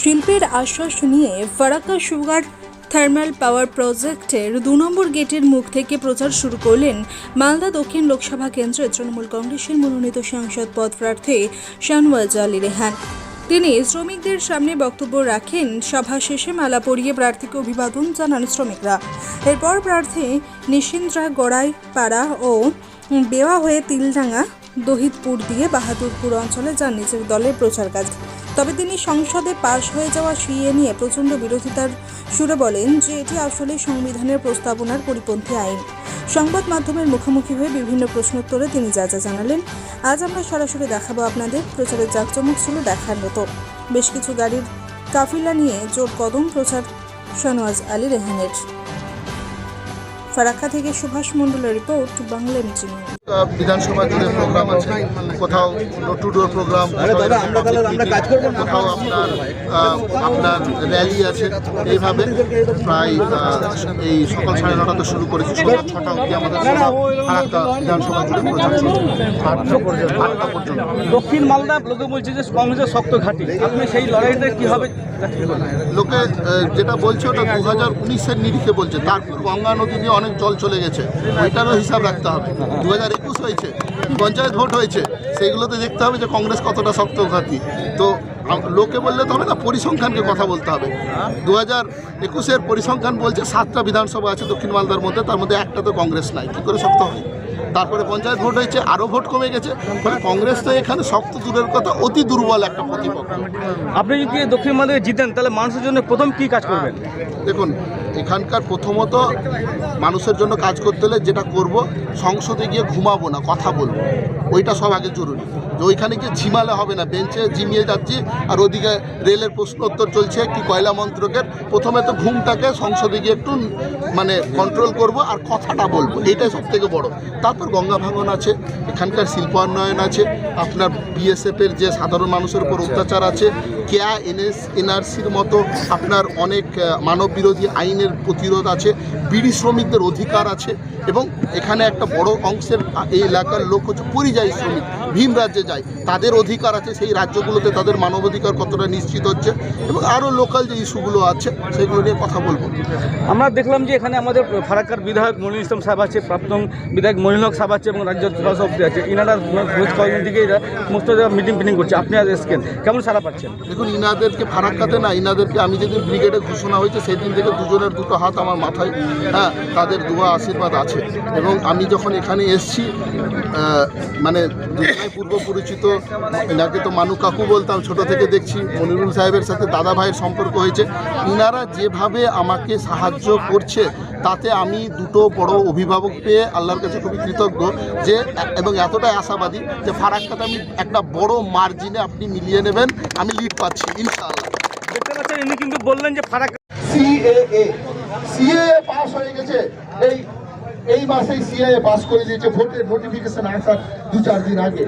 শিল্পের আশ্বাস নিয়ে ফারাক্কা সুগার থার্মাল পাওয়ার প্রজেক্টের দু নম্বর গেটের মুখ থেকে প্রচার শুরু করলেন মালদা দক্ষিণ লোকসভা কেন্দ্রের তৃণমূল কংগ্রেসের মনোনীত সাংসদ পদ প্রার্থী শানওয়াজ আলী রেহান। তিনি শ্রমিকদের সামনে বক্তব্য রাখেন, সভা শেষে মালা পরিয়ে প্রার্থীকে অভিবাদন জানান শ্রমিকরা। এরপর প্রার্থী নিশিন্দ্রা গড়াই পাড়া ও বেওয়া হয়ে তিলডাঙ্গা দহিতপুর দিয়ে বাহাদুরপুর অঞ্চলে যান নিজের দলের প্রচার কাজ তবে তিনি সংসদে পাশ হয়ে যাওয়া সিএ নিয়ে প্রচণ্ড বিরোধিতার সুরে বলেন যে এটি আসলে সংবিধানের প্রস্তাবনার পরিপন্থী আইন। সংবাদ মাধ্যমের মুখোমুখি হয়ে বিভিন্ন প্রশ্নোত্তরে তিনি যা যা জানালেন, আজ আমরা সরাসরি দেখাবো আপনাদের প্রচারের জাঁকজমক ছিল দেখার মতো। বেশ কিছু গাড়ির কাফিলা নিয়ে জোর কদম প্রচার শানওয়াজ আলী রেহানের। ফারাক্কা থেকে সুভাষ মণ্ডলের রিপোর্ট বাংলা নিউজ। বিধানসভা জুড়ে প্রোগ্রাম আছে। কোথাও ডোর টু ডোর প্রোগ্রাম কোথাও আপনার আপনার র্যালি আছে। এইভাবে প্রায় এই সকাল সাড়ে নটা থেকে শুরু করেছি। সন্ধ্যা ছটা অবধি আমাদের ফারাক্কা বিধানসভা জুড়ে প্রচার আটটা পর্যন্ত। দক্ষিণ মালদা লোকে বলছে যে কংগ্রেসের শক্ত ঘাঁটি। আপনি সেই লড়াইতে কীভাবে লোকে যেটা বলছে ওটা দু হাজার উনিশের নিরিখে বলছে। তারপর গঙ্গা নদী দিয়ে অনেক জল চলে গেছে, ওইটারও হিসাব রাখতে হবে। দু হাজার একুশ হয়েছে, পঞ্চায়েত ভোট হয়েছে, সেইগুলোতে দেখতে হবে যে কংগ্রেস কতটা শক্তঘাতী তো লোকে বললে তো হবে না, পরিসংখ্যানকে কথা বলতে হবে। দু হাজার একুশের পরিসংখ্যান বলছে সাতটা বিধানসভা আছে দক্ষিণ মালদার মধ্যে, তার মধ্যে একটা তো কংগ্রেস নাই, কী করে শক্ত হয়? তারপরে পঞ্চায়েত ভোট হয়েছে আরও ভোট কমে গেছে। ফলে কংগ্রেস তো এখানে শক্ত দূরের কথা অতি দুর্বল একটা প্রতিপক্ষ। আপনি যদি দক্ষিণ মালদাকে জিতেন তাহলে মানুষের জন্য প্রথম কি কাজ করবেন? দেখুন এখানকার প্রথমত মানুষের জন্য কাজ করতে হলে যেটা করব সংসদে গিয়ে ঘুমাবো না কথা বলব। ওইটা সব আগে জরুরি। যে ওইখানে গিয়ে ঝিমালে হবে না, বেঞ্চে ঝিমিয়ে যাচ্ছি আর ওদিকে রেলের প্রশ্নোত্তর চলছে কি কয়লা মন্ত্রকের। প্রথমে তো ঘুমটাকে সংসদে গিয়ে একটু মানে কন্ট্রোল করব আর কথাটা বলব এটাই সব থেকে বড়ো। তারপর গঙ্গা ভাঙন আছে, এখানকার শিল্পায়ন আছে, আপনার বিএসএফের যে সাধারণ মানুষের উপর অত্যাচার আছে কেয়া এনএস, এনআরসির মতো আপনার অনেক মানব বিরোধী আইনের প্রতিরোধ আছে, বিড়ি শ্রমিকদের অধিকার আছে এবং এখানে একটা বড় অংশের এই এলাকার লোক হচ্ছে পরিযায়ী শ্রমিক ভিন রাজ্যে যায়। তাদের অধিকার আছে, সেই রাজ্যগুলোতে তাদের মানবাধিকার কতটা নিশ্চিত হচ্ছে এবং আরও লোকাল যে ইস্যুগুলো আছে, সেগুলো নিয়ে কথা বলব। আমরা দেখলাম যে এখানে আমাদের ফারাক্কার বিধায়ক মনির ইসলাম সাহেব আছে, প্রাক্তন বিধায়ক মনির হক সাহেব আছে এবং রাজ্য সভাপতি আছে। ইনারা বেশ কয়েকদিন থেকে সমস্ত মিটিং ফিটিং করছে। আপনি আজ এসছেন কেমন সারা পাচ্ছেন? দেখুন, ইনাদেরকে ফারাক্কাতে না, ইনাদেরকে আমি যেদিন ব্রিগেডে ঘোষণা হয়েছে, সেদিন থেকে দুজনের দুটো হাত আমার মাথায় হ্যাঁ তাদের দুয়া আশীর্বাদ আছে। এবং আমি যখন এখানে এসছি মানে পূর্ব পরিচিত, ইনাকে তো মানু কাকু বলতাম, ছোট থেকে দেখছি, মনিরুল সাহেবের সাথে দাদা ভাইয়ের সম্পর্ক হয়েছে। ইনারা যেভাবে আমাকে সাহায্য করছে তাতে আমি দুটো বড় অভিভাবক পেয়ে আল্লাহর কাছে খুবই কৃতজ্ঞ যে এবং এতটাই আশাবাদী যে ফারাক্কাতে আমি একটা বড় মার্জিনে আপনি মিলিয়ে নেবেন আমি লিড পাচ্ছি ইনশাআল্লাহ। দেখতে পাচ্ছেন ইনি কিন্তু বললেন যে ফারাক্কা সিএএ সিএএ পাস হয়ে গেছে। এই এই মাসেই সিএএ পাস করে দিয়েছে ভোটের নোটিফিকেশন আসার দু চার দিন আগে।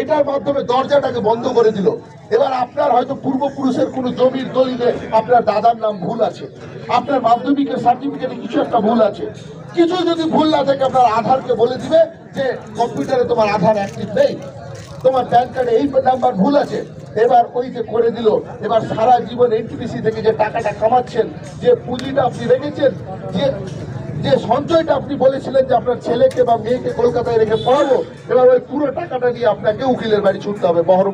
এটার মাধ্যমে দরজাটাকে বন্ধ করে দিল। এবার আপনার হয়তো পূর্বপুরুষের কোনো জমির দলিলে আপনার দাদার নাম ভুল আছে। আপনার মাধ্যমিকের সার্টিফিকেটে কিছু একটা ভুল আছে। কিছু যদি ভুল না থাকে, আপনার আধারকে বলে দিবে যে, কম্পিউটারে তোমার আধার অ্যাক্টিভ নেই। তোমার প্যান কার্ডে এই নাম্বার ভুল আছে। এবার ওই যে করে দিল, এবার সারা জীবন এনটিপিসি থেকে যে টাকাটা কামাচ্ছেন, যে পুঁজিটা আপনি রেখেছেন, যে যে সঞ্চয়টা আপনি বলেছিলেন যে আপনার ছেলেকে বা মেয়েকে কলকাতায় রেখে পড়াবো এবার ওই পুরো টাকাটা নিয়ে আপনাকে উকিলের বাড়ি ছুটতে হবে বহরম